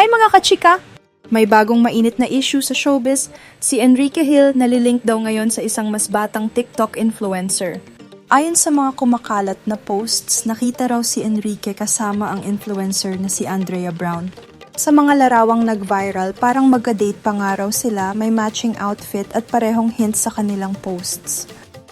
Hi mga kachika! May bagong mainit na issue sa showbiz, si Enrique Hill nalilink daw ngayon sa isang mas batang TikTok influencer. Ayon sa mga kumakalat na posts, nakita raw si Enrique kasama ang influencer na si Andrea Brown. Sa mga larawang nag-viral, parang magka-date pa nga raw sila, may matching outfit at parehong hints sa kanilang posts.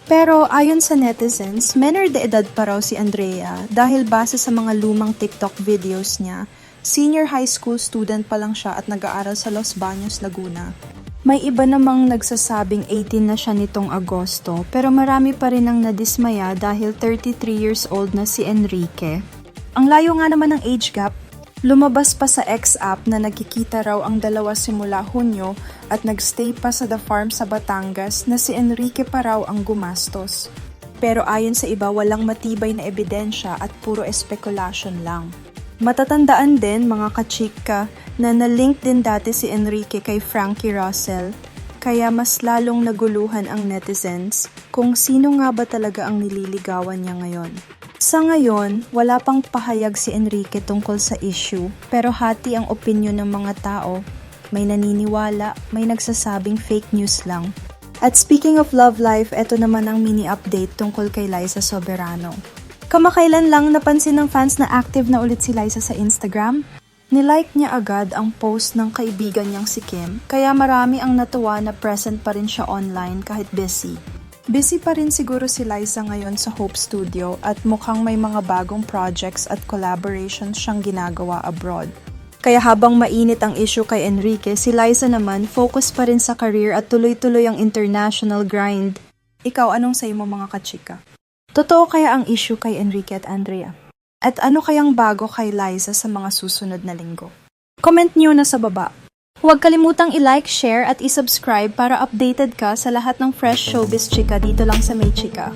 Pero ayon sa netizens, menor de edad pa raw si Andrea dahil base sa mga lumang TikTok videos niya, senior high school student pa lang siya at nag-aaral sa Los Baños, Laguna. May iba namang nagsasabing 18 na siya nitong Agosto pero marami pa rin ang nadismaya dahil 33 years old na si Enrique. Ang layo nga naman ng age gap, lumabas pa sa X-app na nagkikita raw ang dalawa simula Hunyo at nagstay pa sa The Farm sa Batangas na si Enrique pa raw ang gumastos. Pero ayon sa iba walang matibay na ebidensya at puro speculation lang. Matatandaan din mga kachika na na-link din dati si Enrique kay Frankie Russell kaya mas lalong naguluhan ang netizens kung sino nga ba talaga ang nililigawan niya ngayon. Sa ngayon, wala pang pahayag si Enrique tungkol sa issue pero hati ang opinyon ng mga tao. May naniniwala, may nagsasabing fake news lang. At speaking of love life, eto naman ang mini update tungkol kay Liza Soberano. Kamakailan lang napansin ng fans na active na ulit si Liza sa Instagram. Nilike niya agad ang post ng kaibigan niyang si Kim, kaya marami ang natuwa na present pa rin siya online kahit busy. Busy pa rin siguro si Liza ngayon sa Hope Studio at mukhang may mga bagong projects at collaborations siyang ginagawa abroad. Kaya habang mainit ang issue kay Enrique, si Liza naman focus pa rin sa career at tuloy-tuloy ang international grind. Ikaw, anong say mo mga kachika? Totoo kaya ang issue kay Enrique at Andrea? At ano kayang bago kay Liza sa mga susunod na linggo? Comment nyo na sa baba. Huwag kalimutang i-like, share at i-subscribe para updated ka sa lahat ng fresh showbiz chika dito lang sa May Chika.